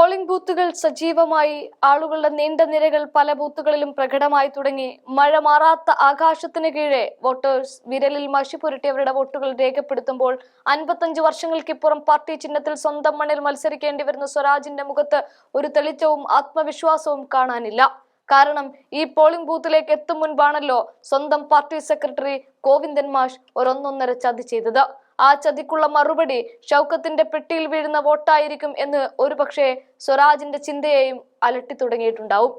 Polling ബൂത്തുകൾ സജീവമായി ആളുകളുടെ നീണ്ട നിരകൾ പല ബൂത്തുകളിലും പ്രകടമായി തുടങ്ങി. മഴ മാറാത്ത ആകാശത്തിന് കീഴെ വോട്ടേഴ്സ് വിരലിൽ മഷി പുരട്ടിയവരുടെ വോട്ടുകൾ രേഖപ്പെടുത്തുമ്പോൾ അൻപത്തഞ്ച് വർഷങ്ങൾക്കിപ്പുറം പാർട്ടി ചിഹ്നത്തിൽ സ്വന്തം മണ്ണിൽ മത്സരിക്കേണ്ടി വരുന്ന സ്വരാജിന്റെ മുഖത്ത് ഒരു തെളിച്ചവും ആത്മവിശ്വാസവും കാണാനില്ല. കാരണം ഈ പോളിംഗ് ബൂത്തിലേക്ക് എത്തും മുൻപാണല്ലോ സ്വന്തം പാർട്ടി സെക്രട്ടറി ഗോവിന്ദൻ മാഷ് ഒരൊന്നൊന്നര ചതി ചെയ്തത്. ആ ചതിക്കുള്ള മറുപടി ഷൗക്കത്തിന്റെ പെട്ടിയിൽ വീഴുന്ന വോട്ടായിരിക്കും എന്ന് ഒരുപക്ഷെ സ്വരാജിന്റെ ചിന്തയെയും അലട്ടി തുടങ്ങിയിട്ടുണ്ടാവും.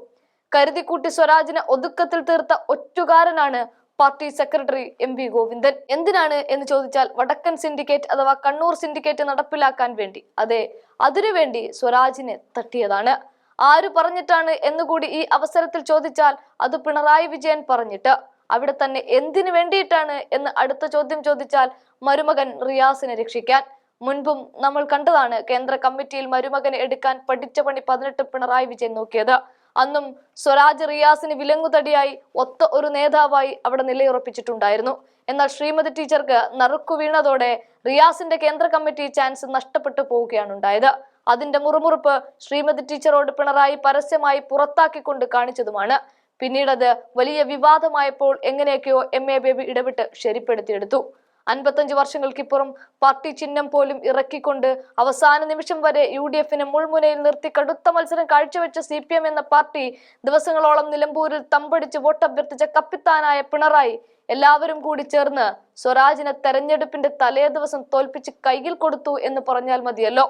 കരുതിക്കൂട്ടി സ്വരാജിനെ ഒതുക്കത്തിൽ തീർത്ത ഒറ്റുകാരനാണ് party secretary M V Govindan. എന്തിനാണ് എന്ന് ചോദിച്ചാൽ വടക്കൻ സിൻഡിക്കേറ്റ് അഥവാ കണ്ണൂർ സിൻഡിക്കേറ്റ് നടപ്പിലാക്കാൻ വേണ്ടി. അതെ അതിനുവേണ്ടി സ്വരാജിനെ തട്ടിയതാണ്. ആര് പറഞ്ഞിട്ടാണ് എന്നുകൂടി ഈ അവസരത്തിൽ ചോദിച്ചാൽ അത് പിണറായി വിജയൻ പറഞ്ഞിട്ട്. അവിടെ തന്നെ എന്തിനു വേണ്ടിയിട്ടാണ് എന്ന് അടുത്ത ചോദ്യം ചോദിച്ചാൽ മരുമകൻ റിയാസിനെ രക്ഷിക്കാൻ. മുൻപും നമ്മൾ കണ്ടതാണ് കേന്ദ്ര കമ്മിറ്റിയിൽ മരുമകനെ എടുക്കാൻ പഠിച്ച പണി പതിനെട്ട് പിണറായി വിജയൻ നോക്കിയത്. അന്നും സ്വരാജ് റിയാസിന് വിലങ്ങുതടിയായി ഒത്ത ഒരു നേതാവായി അവിടെ നിലയുറപ്പിച്ചിട്ടുണ്ടായിരുന്നു. എന്നാൽ ശ്രീമതി ടീച്ചർക്ക് നറുക്കു വീണതോടെ റിയാസിന്റെ കേന്ദ്ര കമ്മിറ്റി ചാൻസ് നഷ്ടപ്പെട്ടു പോവുകയാണ് ഉണ്ടായത്. അതിന്റെ മുറുമുറുപ്പ് ശ്രീമതി ടീച്ചറോട് പിണറായി പരസ്യമായി പുറത്താക്കിക്കൊണ്ട് കാണിച്ചതുമാണ്. പിന്നീട് അത് വലിയ വിവാദമായപ്പോൾ എങ്ങനെയൊക്കെയോ എം എ ബേബി ഇടപെട്ട് ശരിപ്പെടുത്തിയെടുത്തു. അൻപത്തഞ്ച് വർഷങ്ങൾക്കിപ്പുറം പാർട്ടി ചിഹ്നം പോലും ഇറക്കിക്കൊണ്ട് അവസാന നിമിഷം വരെ യു ഡി എഫിനെ മുൾമുനയിൽ നിർത്തി കടുത്ത മത്സരം കാഴ്ചവെച്ച സി പി എം എന്ന പാർട്ടി ദിവസങ്ങളോളം നിലമ്പൂരിൽ തമ്പടിച്ച് വോട്ടഭ്യർത്ഥിച്ച കപ്പിത്താനായ പിണറായി എല്ലാവരും കൂടി ചേർന്ന് സ്വരാജിനെ തെരഞ്ഞെടുപ്പിന്റെ തലേ ദിവസം തോൽപ്പിച്ച് കയ്യിൽ കൊടുത്തു എന്ന് പറഞ്ഞാൽ മതിയല്ലോ.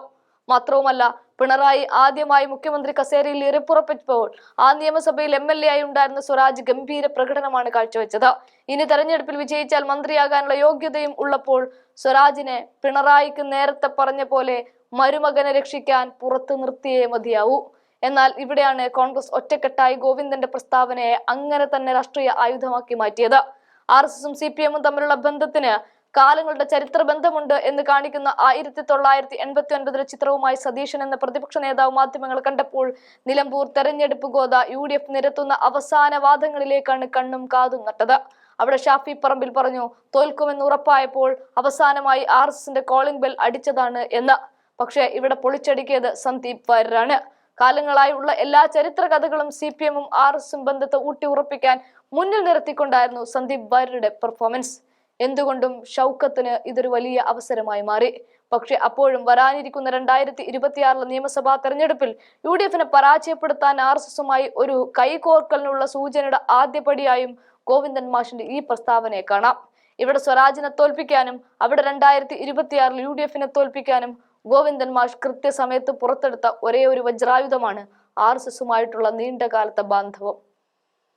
മാത്രവുമല്ല പിണറായി ആദ്യമായി മുഖ്യമന്ത്രി കസേരയിൽ ഇരപ്പുറപ്പെട്ടപ്പോൾ ആ നിയമസഭയിൽ എം എൽ എ ആയി ഉണ്ടായിരുന്ന സ്വരാജ് ഗംഭീര പ്രകടനമാണ് കാഴ്ചവെച്ചത്. ഇനി തെരഞ്ഞെടുപ്പിൽ വിജയിച്ചാൽ മന്ത്രിയാകാനുള്ള യോഗ്യതയും ഉള്ളപ്പോൾ സ്വരാജിനെ പിണറായിക്ക് നേരത്തെ പറഞ്ഞ പോലെ മരുമകനെ രക്ഷിക്കാൻ പുറത്തു നിർത്തിയേ മതിയാവൂ. എന്നാൽ ഇവിടെയാണ് കോൺഗ്രസ് ഒറ്റക്കെട്ടായി ഗോവിന്ദന്റെ പ്രസ്താവനയെ അങ്ങനെ തന്നെ രാഷ്ട്രീയ ആയുധമാക്കി മാറ്റിയത്. ആർ എസ് എസും സി പി എമ്മും തമ്മിലുള്ള ബന്ധത്തിന് കാലങ്ങളുടെ ചരിത്ര ബന്ധമുണ്ട് എന്ന് കാണിക്കുന്ന ആയിരത്തി തൊള്ളായിരത്തി എൺപത്തി ഒൻപതിലെ ചിത്രവുമായി സതീശൻ എന്ന പ്രതിപക്ഷ നേതാവ് മാധ്യമങ്ങൾ കണ്ടപ്പോൾ നിലമ്പൂർ തെരഞ്ഞെടുപ്പ് ഗോത യു ഡി എഫ് നിരത്തുന്ന അവസാന വാദങ്ങളിലേക്കാണ് കണ്ണും കാതും നട്ടത്. അവിടെ ഷാഫി പറമ്പിൽ പറഞ്ഞു തോൽക്കുമെന്ന് ഉറപ്പായപ്പോൾ അവസാനമായി ആർ എസ് എസിന്റെ കോളിംഗ് ബെൽ അടിച്ചതാണ് എന്ന്. പക്ഷേ ഇവിടെ പൊളിച്ചടുക്കിയത് സന്ദീപ് വാര്യരാണ്. കാലങ്ങളായുള്ള എല്ലാ ചരിത്ര കഥകളും സി പി എമ്മും ആർ എസും ബന്ധത്തെ ഊട്ടി ഉറപ്പിക്കാൻ മുന്നിൽ നിർത്തിക്കൊണ്ടായിരുന്നു സന്ദീപ് വാര്യരുടെ പെർഫോമൻസ് എന്തുകൊണ്ടും ഷൗക്കത്തിന് ഇതൊരു വലിയ അവസരമായി മാറി. പക്ഷെ അപ്പോഴും വരാനിരിക്കുന്ന രണ്ടായിരത്തി ഇരുപത്തിയാറിലെ നിയമസഭാ തെരഞ്ഞെടുപ്പിൽ യു ഡി എഫിനെ പരാജയപ്പെടുത്താൻ ആർ എസ് എസുമായി ഒരു കൈകോർക്കലിനുള്ള സൂചനയുടെ ആദ്യപടിയായും ഗോവിന്ദൻ മാഷിന്റെ ഈ പ്രസ്താവനയെ കാണാം. ഇവിടെ സ്വരാജിനെ തോൽപ്പിക്കാനും അവിടെ രണ്ടായിരത്തി ഇരുപത്തിയാറിൽ യു ഡി എഫിനെ തോൽപ്പിക്കാനും ഗോവിന്ദൻ മാഷ് കൃത്യസമയത്ത് പുറത്തെടുത്ത ഒരേ ഒരു വജ്രായുധമാണ് ആർ എസ് എസുമായിട്ടുള്ള നീണ്ടകാലത്തെ ബാന്ധവം.